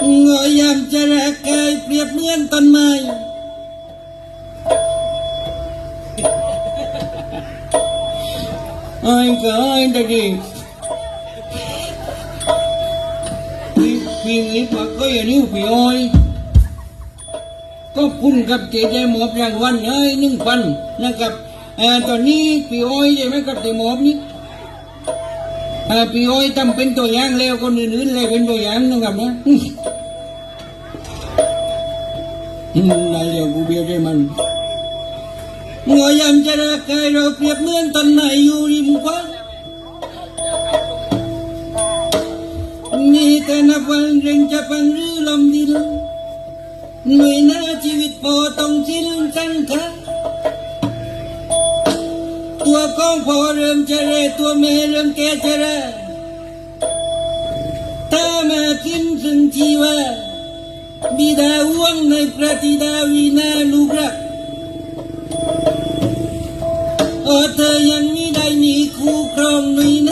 เงอยามจะแรักกายเปรียบเหมือนต้นไม้ไอ้ก็ไอ้ตะกี้พี่พี่นี่ปักก็อย่างนี้พี่อ้อยก็คุณกับเจเจหมอบรางวัลเอ้ยหนึ่งพันนะครับเอ่อตอนนี้พี่อ้อยใช่ไหมกับเจหมอบนี่ พี่อ้อยทำเป็นตัวอย่างแล้วคนอื่นๆเลยเป็นตัวอย่างนะครับนะอืมอืมนั่นเรียกกูเบียร์ได้มันงอยามจะรักใครเราเปรียบเหมือนต้นไม้อยู่ริมควันมีแต่นับวันเร่งจะพังหรือลมดินหน่วยหน้าชีวิตพอต้องสิ้นสัง พ่อเริ่มจะเรตัวแม่เริ่มแก่จะเรถ้ามากินถึงชีวาบิดาว่วงในประธิดาวีนาลูกรักโอ้เธอยังไม่ได้มีคู่ครองหนุ่ยน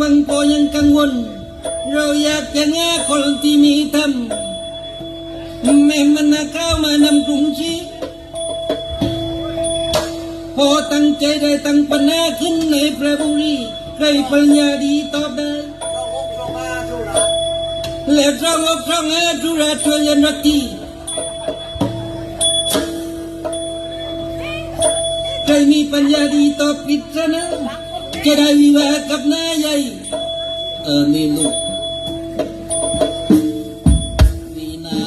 วังก็ยังกังวล เราอยากจะแง่คนที่มีธรรมแม่มันนาข้าวมานำกรุงชีพอตั้งใจได้ตั้งปัญหาขึ้นในพระบุรีใครปัญญาดีตอบได้แล้วเราเอาครองอาธุราช่วยยันรักทีใครมีปัญญาดีตอบปริศนา จะได้วิวากับนายใหญ่เออนี่ลูกวีนา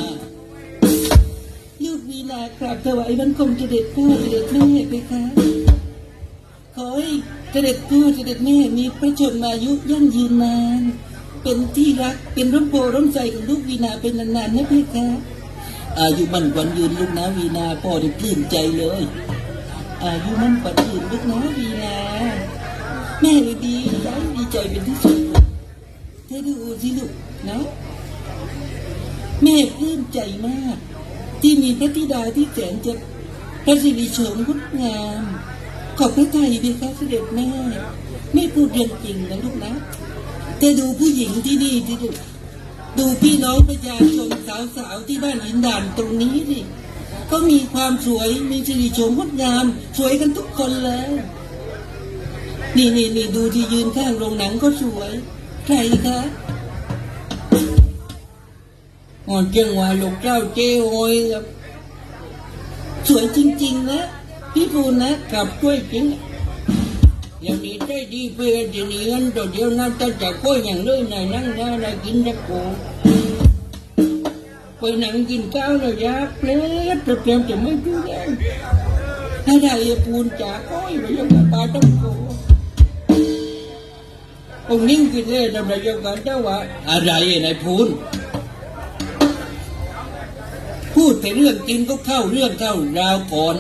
ลูกวีนาครับถวายบังคมเสด็จพ่อเสด็จแม่ไปครับขอให้เสด็จพ่อเสด็จแม่มีพระชนมายุยั่งยืนนาน เป็นที่รักเป็นร่มโพร่มใจของลูกวีนาเป็นนานๆนะพี่คะอายุมันกวันยืนลูกนะวีนาพ่อได้ปลื้มใจเลยอายุมันกวันยืนลูกนะวีนา แม่ดีใจดีใจเป็นที่สุดเธอดูสิลูกนะแม่ปลื้มใจมาก ที่มีพระธิดาที่แสนจะพระสิริโฉมงดงาม ขอบพระทัยดีครับเสด็จแม่แม่พูดเรื่องจริงนะลูกนะแต่ดูผู้หญิงที่นี่ที่ดูดูพี่น้องประชาชนสาวๆที่บ้านหินด่านตรงนี้สิก็มีความสวยมีสิริโฉมงดงาม สวยกันทุกคนเลย นี่นี่นี่ดูที่ยืนข้างโรงหนังก็สวย ใครคะอ่อนเจียงหวายลูกเจ้าเจ้โอยครับสวยจริง ๆ นะ พี่ปูนะกับกล้วยจริงอย่างนี้ได้ดีเพื่อจะหนีเงินตัวเดียวนั้นจะจะกล้วยอย่างเลยไหนนั่งได้ได้กินได้กูไปนั่งกินข้าวแล้วยาเปล็ดเตรียมจะไม่ดูแลถ้าได้ปูนจากก้อยไปยังกับปลาต้องโก องนิ่งกินเลยทำไรยังกันเจ้าว่าอะไรนายพูนพูดแต่เรื่องกินก็เข้าเรื่องเข้าราวก่อน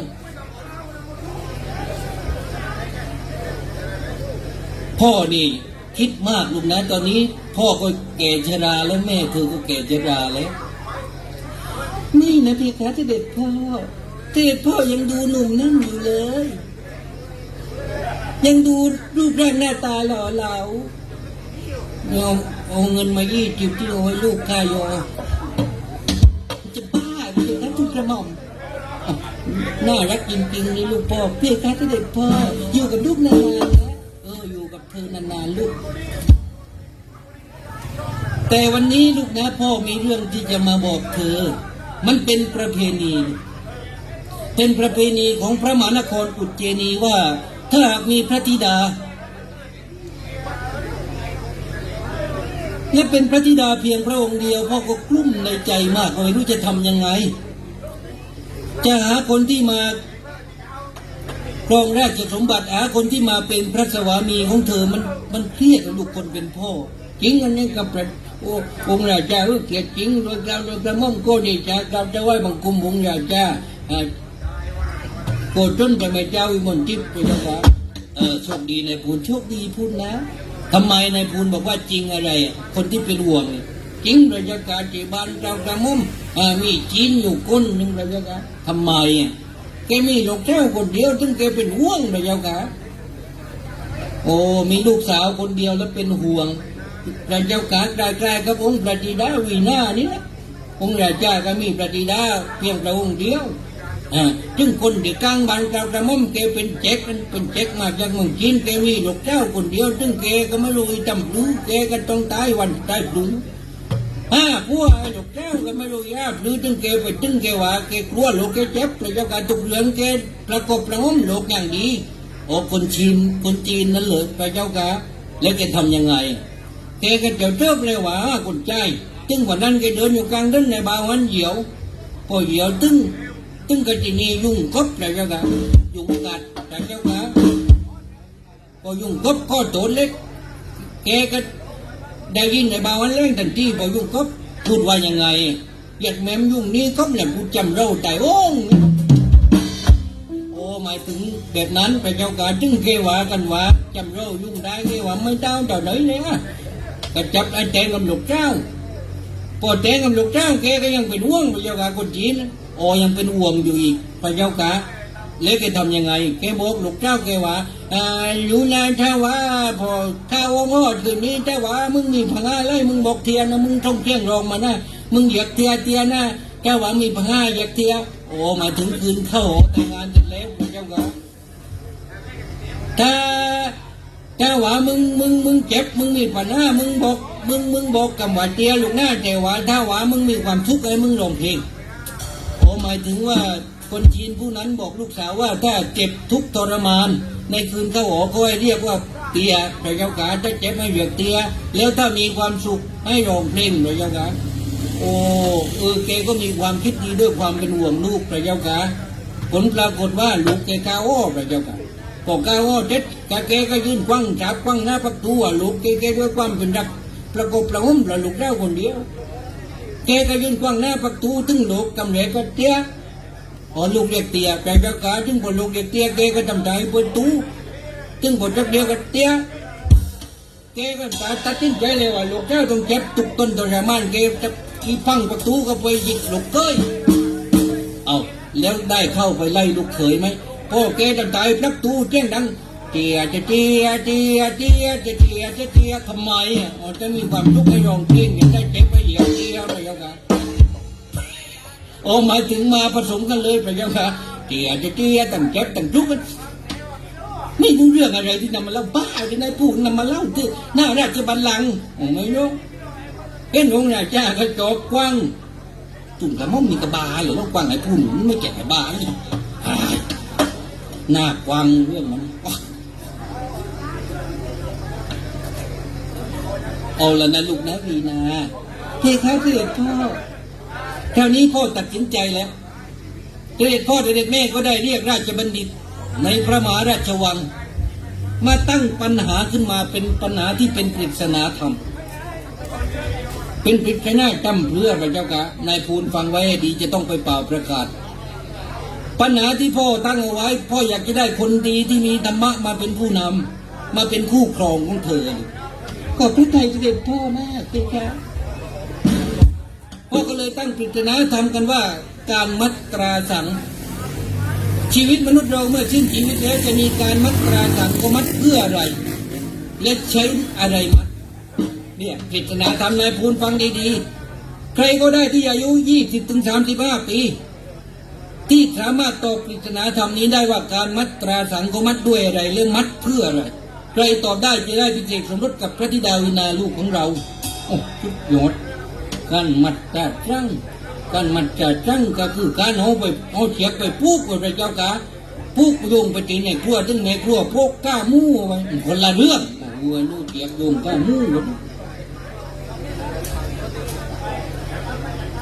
พ่อนี่คิดมากลูกนะตอนนี้ พ่อก็แก่ชราแล้วแม่เธอก็แก่ชราแล้วนี่นะพี่คะเสด็จพ่อเสด็จพ่อยังดูหนุ่มนั่นอยู่เลย ยังดูรูปร่างหน้าตาหล่อเหลาเอาเอาเงินมายี่จิบที่โอ้ลูกข้ายอจะบ้าเลยนะทุกกระหม่อมน่ารักจริงๆนี่ลูกพ่อเพี่คะเด็จพ่ออยู่กับลูกนานๆนะเอออยู่กับเธอนานๆลูก แต่วันนี้ลูกนะพ่อมีเรื่องที่จะมาบอกเธอ มันเป็นประเพณี เป็นประเพณีของพระมหานครอุจเจนีว่า ถ้าหากมีพระธิดา และเป็นพระธิดาเพียงพระองค์เดียวพ่อก็กลุ้มในใจมากไม่รู้จะทำยังไง จะหาคนที่มาครองราชสมบัติหาคนที่มาเป็นพระสวามีของเธอมันมันเครียดลูกคนเป็นพ่อ จริงอันนี้กับพระโอ้องค์ราชาเกียรติจริงโดยกาวโดยกระม่อมโกดีจากกล่าวจะไหวบังคุมองค์ราชา โกรธจนจะไมเจ้าวิมลทิพย์ไปแล้วครับเออโชคดีนายพูนโชคดีพูนนะทำไมนายพูนบอกว่าจริงอะไรอะคนที่เป็นห่วงเนี่ยจริงราชการจีบานเจ้ากระม่อมอ่ามีจีนอยู่คนหนึ่งราชการทำไมอะแกมีลูกเจ้าคนเดียวถึงแกเป็นห่วงนะเจ้าค่ะโอ้มีลูกสาวคนเดียวแล้วเป็นห่วงพระเจ้าค่ะใกล้ๆกับองค์พระธิดาวีนานี่นะองค์ราชาก็มีพระธิดาเพียงพระองค์เดียว จึงคนที่กลางบ้านกลางกระม่อมแกเป็นเจ๊กเป็นเจ๊กมาจากเมืองจีนแกมีลูกเจ้าคนเดียวถึงแกก็ไม่รู้จำรู้แกก็ต้องตายวันตายพรุ่งอ่าพวกลูกแก้วก็ไม่รู้ยาหรือตึงเกไปตึงเกว่าเกกลัวลูกแกเจ็บเลยเจ้าการตุกเรื่องแกประกบประงมลูกอย่างดีโอ้คนจีนคนจีนนั่นเลยพระเจ้ากาแล้วแกทำยังไงแกก็เจ้าเทิบเลยว่าคนใจตึงวันนั้นแกเดินอยู่กลางเดินในบางวันเหยียวพอเหยียวตึง ตึงก็จีนี่ยุ่งครบเลยเจ้ากายุ่งกัดพระเจ้ากาพอยุ่งครบข้อโตเล็กแกก็ได้ยินในบาวันเล่นทันทีพอยุ่งก็พูดว่ายังไงเหยียดแม่มยุ่งนี้ก็แหลมพูดจำเราแต่โอ้งโอ้หมายถึงแบบนั้นไปเจ้ากาจึงเกว่ากันว่าจำเรายุ่งได้เกว่าไม่เจ้าเจ้าไหนเนี่ยก็จับไอ้แตงกับลูกเจ้าพอแตงกับลูกเจ้าแกก็ยังเป็นห่วงไปเจ้าการคนจีน โอ้ยังเป็นห่วงอยู่อีกไปเจ้าการแล้วแกทำยังไงแกบอกลูกเจ้าแกว่าอยู่นานถ้าว่าพอถ้าว่าพ่อคืนนี้ถ้าว่ามึงมีพังอาเลยมึงบอกเทียนนะมึงท่องเที่ยงรองมานะมึงเหยียกเทียเทียนะถ้าว่ามีพังอาเหยียกเทียโอ้มาถึงคืนเข้าแต่งงานเสร็จแล้วพระเจ้าค่ะถ้าถ้าว่ามึงมึงมึงเจ็บมึงมีปัญหามึงบอกมึงมึงบอกกับว่าเทียลูกหน้าแต่ว่าถ้าว่ามึงมีความทุกข์ไอ้มึงร้องเพลง โอ้หมายถึงว่าคนจีนผู้นั้นบอกลูกสาวว่าถ้าเจ็บทุกทรมาน ในคืนเข้าหอก็ให้เรียกว่าเตียพระเจ้าค่ะถ้าเจ็บให้เรียกเตีย แล้วถ้ามีความสุขให้ร้องเพลงพระเจ้าค่ะโอ้เออแกก็มีความคิดดีด้วยความเป็นห่วงลูกพระเจ้าค่ะผลปรากฏว่าลูกแกกาอ้พระเจ้าค่ะพอกาอ้เจ็ดกาแกก็ยื่นควังจับควังหน้าประตูอะลูกแกแกด้วยความเป็นรักประกบประหุ่มประลูกเจ้าคนเดียว แกก็ยืนกว้างหน้าประตูถึงลูกกำเนิดก็เตี้ยพอลูกเรียกเตี้ยแปลกกาถึงพอลูกเรียกเตี้ยแกก็ทำใจเปิดตู้ถึงพอจักเดียวก็เตี้ยแกก็ตัดตัดสินใจเลยว่าลูกเจ้าต้องเจ็บตุกต้นตัวรมานแกจะขี่พังประตูก็ไปหยิกลูกเกยเอาแล้วได้เข้าไปไล่ลูกเขยไหมพ่อแกทำใจประตูเจ้งดังเจียจะเจียเจียเจียจะเจียจะเจียทำไมอะอ๋อจะมีความทุกข์ให้ร้องเพลงอย่าง เจียอะโอ้หมายถึงมาผสมกันเลยพระเจ้าค่ะเจียจะเจียตั้งเจ็บตั้งทุกนไม่รู้เรื่องอะไรที่นำมาเล่าบ้าที่นายพูดนำมาเล่าที่หน้าราชบัลลังก์โอ้ไม่รู้เห็นองค์ราชาก็จอบกว้างจุ่มกระม่อมมีกระบาหรือว่ากว้างไอ้ผู้หนุนไม่แก่กระบาเลยอ้ายหน้ากว้างเรื่องมันเอาละนะลูกนะวีนา เทค้าเพื่อนพ่อคราวนี้พ่อตัดสินใจแล้วเด็กพ่อเด็กแม่ก็ได้เรียกราชบัณฑิต ในพระมหาราชวัง มาตั้งปัญหาขึ้นมาเป็นปัญหาที่เป็นปริศนาธรรม เป็นปริศนาจำเพื่อพระเจ้ากะนายภูลฟังไว้ให้ดีจะต้องไปเป่าประกาศ ปัญหาที่พ่อตั้งเอาไว้ พ่ออยากจะได้คนดีที่มีธรรมะมาเป็นผู้นำมาเป็นคู่ครองของเธอขอบพระทัยเสด็จพ่อมากเลยครับ พ่อก็เลยตั้งปริศนาธรรมกันว่าการมัดตราสัง ชีวิตมนุษย์เราเมื่อสิ้นชีวิตแล้วจะมีการมัดตราสังก็มัดเพื่ออะไร และใช้อะไรมัดเนี่ยปริศนาธรรมนายพูนฟังดีๆ ใครก็ได้ที่อายุยี่สิบถึงสามสิบห้าปี ที่สามารถตอบปริศนาธรรมนี้ได้ว่าการมัดตราสังก็มัดด้วยอะไรเรื่องมัดเพื่ออะไรใครตอบได้จะได้พิเศษสมรสกับพระธิดาวินาลูกของเรา โอ้ชุดยอด การมัดจัดจังการมัดจัดจังก็คือการเอาไปเอาเฉียกไปปลูกไว้พระเจ้ากาปลูกโยงไปตีในครัวถึงในครัวพกก้ามู่ไว้คนละเรื่องโอ้โหลูกเฉียกโยงก้ามู่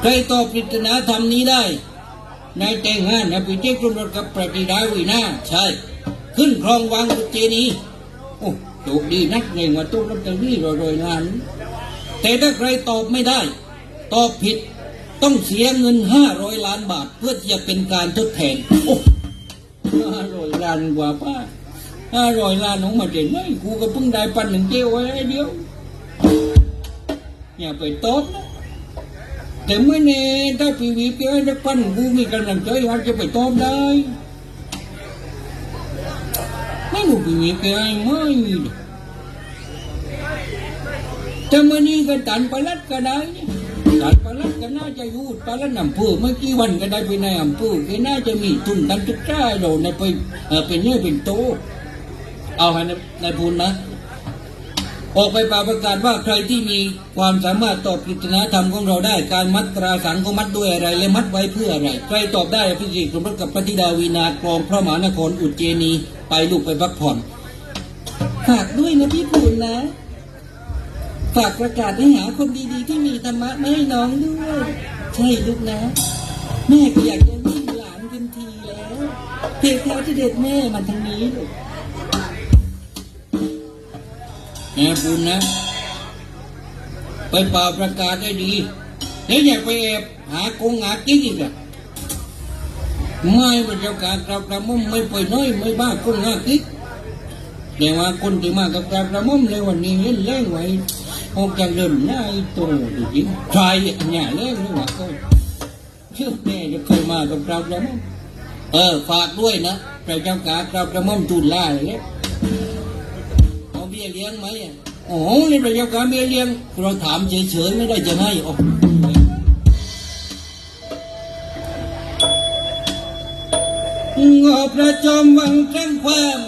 ใครตอบปริศนาธรรมนี้ได้นายแต่งงานนะปีเจ้กรมรถกับปฏิดาวีนาใช่ ขึ้นครองวังกุเจนีโอ้โชคดีนักเงว่าตู้รับจะรี่รอยๆล้าน แต่ถ้าใครตอบไม่ได้ ตอบผิดต้องเสียเงินห้าร้อยล้านบาท เพื่อที่จะเป็นการทดแทนห้าร้อยล้านกว่าป้าห้าร้อยล้านของมาเจ๋งไหมกูก็เพิ่งได้ปันหนึ่งเจ้าไว้เดียวอย่าไปตอบนะแต่ไม่แน่ถ้าปีวีเปียจะปันกูมีกำลังใจว่าจะไปตอบได้ไม่รู้ปีวีเปียไม่แต่มันนี่ก็ตันปลัดก็ได้นี่ ตันปลัดก็น่าจะยูดปลัดอำเภอเมื่อกี้วันก็ได้ไปในอำเภอก็น่าจะมีทุนการศึกษาโดนในไปเป็นเนี่ยเป็นโต เอาให้นายพูนนะ ออกไปป่าประกาศว่าใครที่มีความสามารถตอบปริศนาธรรมของเราได้การมัดตราสังก็มัดด้วยอะไร และมัดไว้เพื่ออะไร ใครตอบได้พิจิตรสมรสกับปฏิดาวีนากรองพระมหานครอุจเจนีไปลูกไปพักผ่อนฝากด้วยนะพี่พูนนะ ฝากประกาศให้หาคนดีๆ ที่มีธรรมะมาให้น้องด้วย ใช่ลูกนะ แม่ก็อยากจะวิ่งหลานเต็มทีแล้วเพคาที่เด็ดแม่มาทางนี้ลูกนะคุณนะ ไปเป่าประกาศได้ดีแล้วอยากไปแอบหากงหากิ๊กอีกอะไม่พระเจ้าการกราบกระม่อมไม่ไปน้อยไม่บ้ากงหากิ๊กแต่ว่าคนที่มากับกราบกระม่อมในวันนี้เล่นแรงไว้ ออกจากเดินหน้าไอ้โตดูจริใครเนี่ยแรงเลยว่าก็เชื่อแม่จะเคยมากับกราบกระหม่อมเออฝากด้วยนะพระเจ้าการกราบกระม่อมทูลลาเลยเอาเบี้ยเลี้ยงไหมอะโอ้โหนี่เราจะการเบี้ยเลี้ยง เราถามเฉยๆไม่ได้จะให้โอ้งอประจอมวังแจ้งความ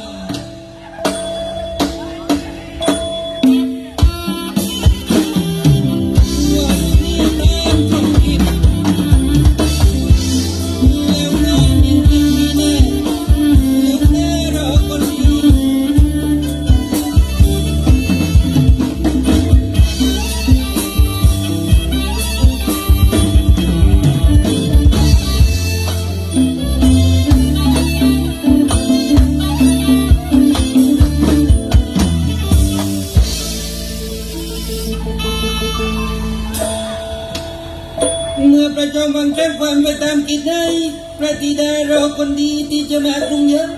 ประจอมวังแจ้งความไปตามกิจได้พระธิดารอคนดีที่จะมากรุงเยอะ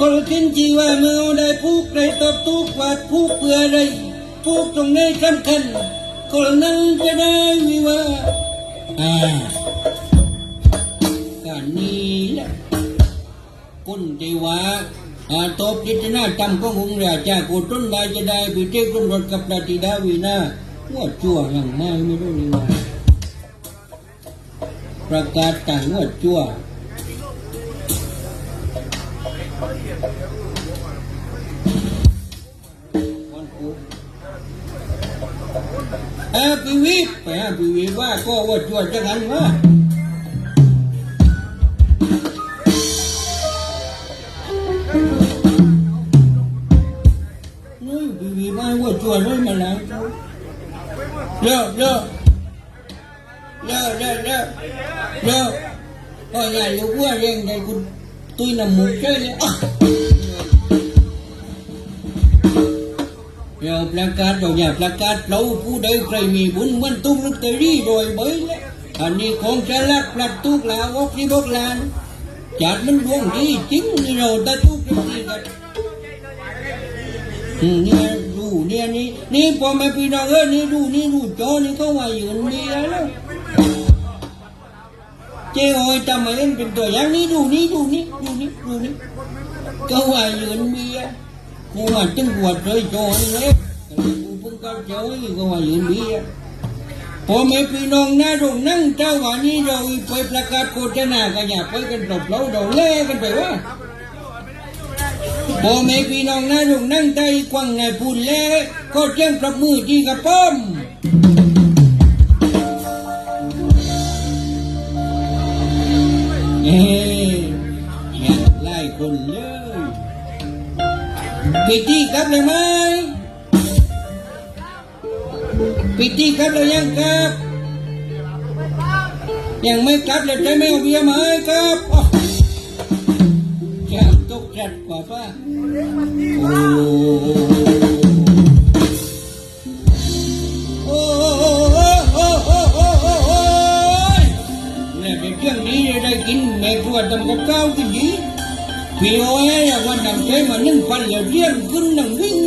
คนขึ้นจีว่าเมื่อได้ผูกไรตอบทุกวาดผูกเพื่ออะไรผูกตรงไหนสำคัญคนนั้นจะได้วิวาอ่าการนี้แหละคุณที่ว่า ตบจิตนาจำขององค์ราชาโกต้นได้จะได้ไปเจ้กรมรถกับราธิดาวีนาว่าชั่วหลังไม่ไม่รู้เลยว่าประกาศต่างว่าชั่ววันพุธอปีวิไปอาปีวิว่าก็ว่าชั่วจะกันว่า ว่าชวนม่มาแล้วเร็วเร็วเร็วเร็วเร็วเร็วก็อย่าลูกว่าเรื่องได้คุณตุ้ยน้ำมูกใช่เลยอะเดี๋ยวประกาศเราอย่าประกาศเราผู้ใดใครมีบุญมันตุ้มลุกเตอรี่โดยเบยเลยอันนี้ของจะลักพลัดตุกลาวกที่บกลานจัดมันดวงดีจริงเราตะตุกจริงๆกันอืมเนี่ย ดูเนี่ยนี่นี่พอแม่พี่น้องเอ้ยนี่ดูนี่ดูจอนี่เขาว่าอยู่นี่แล้วเจ้าอ้อยทำไมเอ็นเป็นตัวอย่างนี่ดูนี่ดูนี่ดูนี่ดูนี่เขาว่าอยู่นี่กูว่าจึงปวดเลยจอนี่เลยกูเพิ่งเข้าใจเขาว่าอยู่นี่พอแม่พี่น้องนะตรงนั่งเจ้าว่านี่เราไปประกาศโฆษณากันอย่าไปกันตบเราเราเล่กันไปว่า พ่อแม่พี่น้องนะลุงนั่งใจกว้างไงพูดแล้วก็เจีงประมือที่กระป้อมเฮ้ยไล่คนเลพี่ตี้ครับเลยไหมพี่ตี้ครับเลยยังครับยังไม่ครับเลยใช่ไหมเอาเบียร์มาให้ครับ ดกว่าป้าโอ้โอ้โอ้โอ้โอ้โอ้โอ้ยเนี่ยเป็นเครื่องนี้ได้กินแม่ครัวทำกับก้าวที่ดีพี่โอ้ยวันนั้เจ๊มานึ่งปันเลือเรียงขึ้นนั่งวิ่ง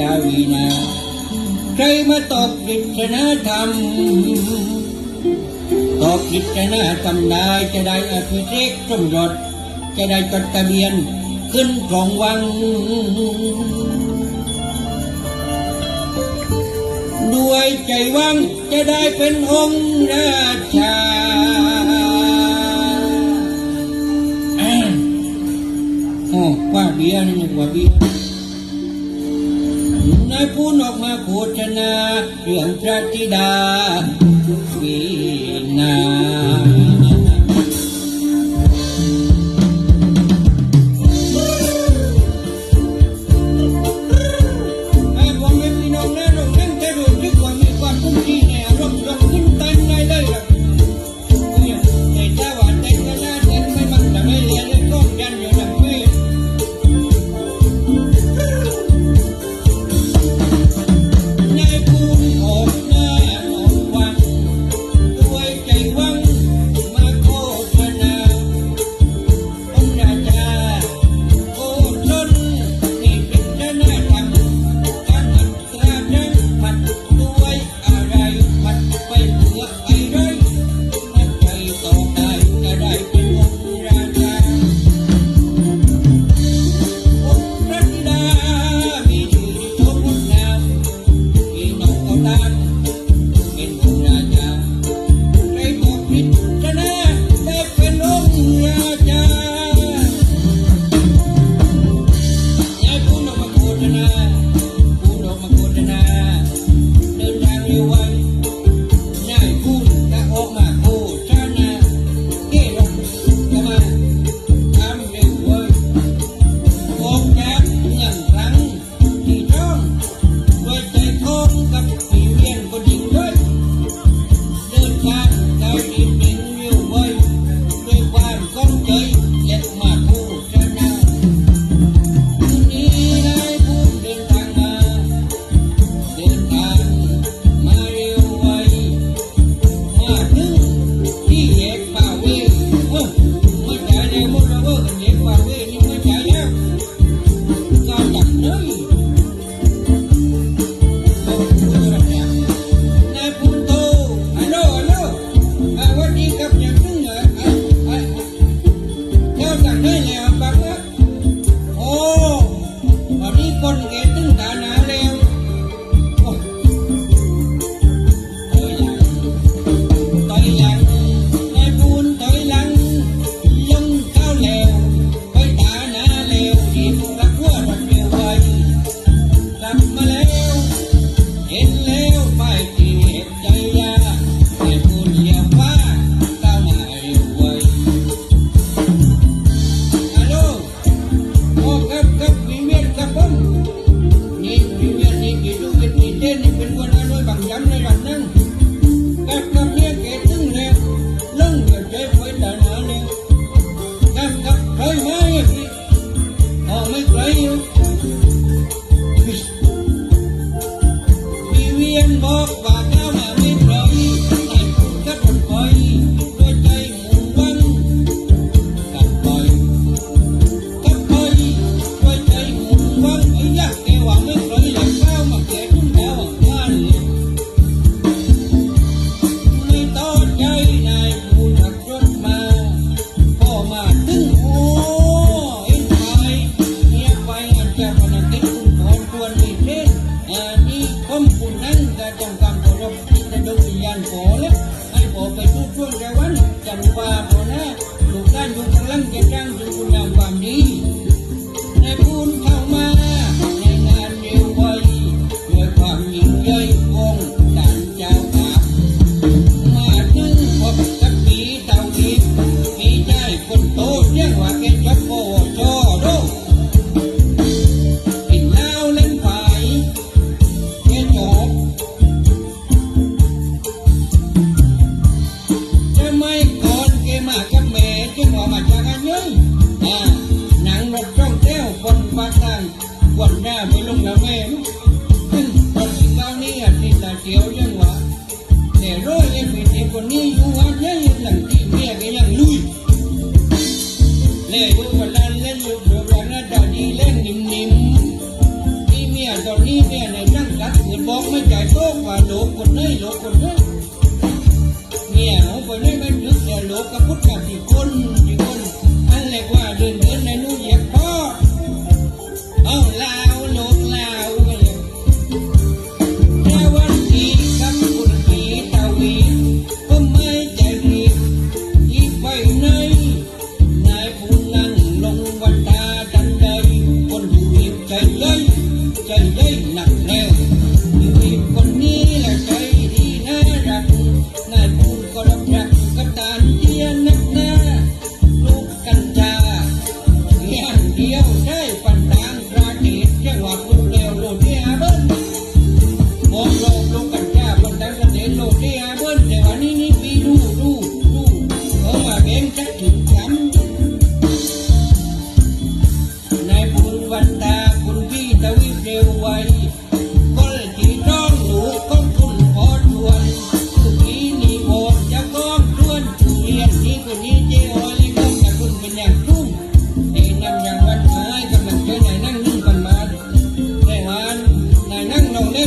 ดาวีนา ใครมาตอบกิจนาธรรม ตอบกิจนาธรรมได้จะได้อภิเษกสมรสจะได้จดทะเบียนขึ้นของวัง ด้วยใจวังจะได้เป็นองค์ราชาโอว่าเบียนี่ว่าเบีย นายผู้นอกมาโฆษนาเรื่องพระธิดาวีนา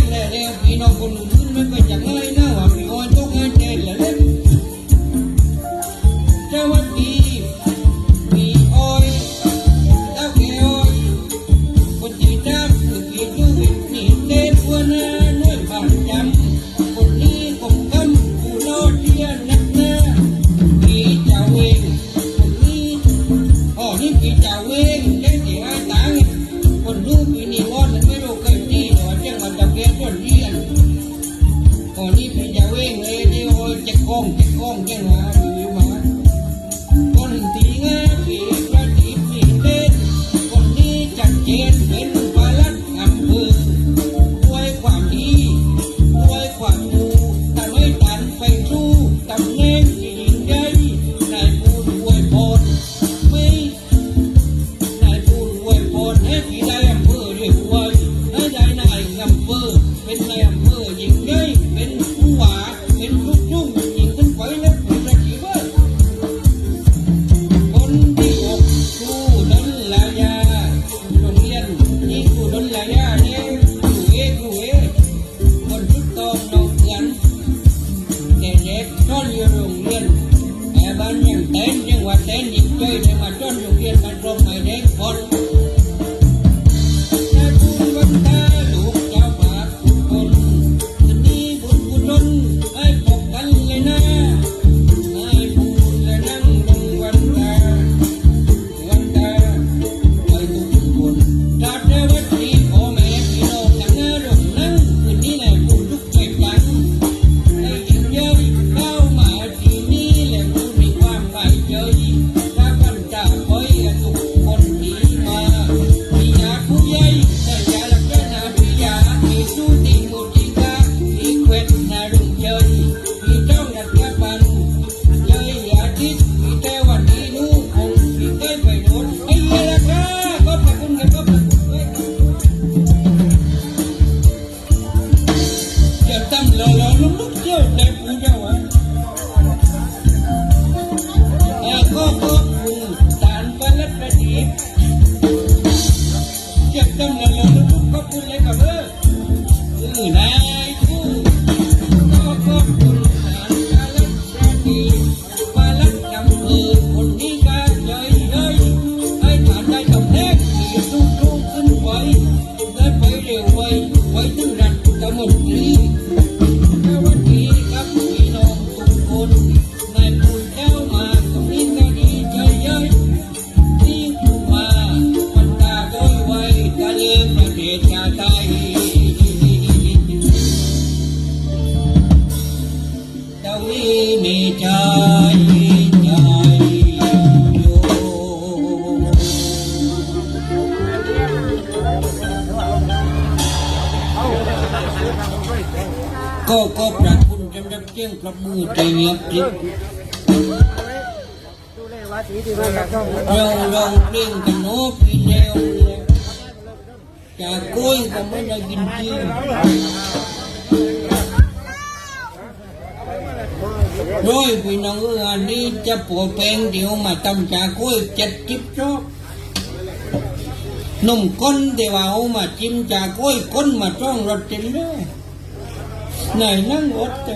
เลยเร็วพี่น้องคนหนุ่นไม่ไปจากเลยนะ เล่งกันนาะพี่เดียวจากกุ้ยก็ไม่ได้กินที่ด้วยพี่น้องอันนี้จะปวดเพงเดียวมาทำจากกุ้ยเจ็ดจิบชอนุ่มก้นเดี๋ยวเอามาจิ้มจากกุ้ยก้นมาจ้องรถจิ้มเลยไหนนั่งรถเดี๋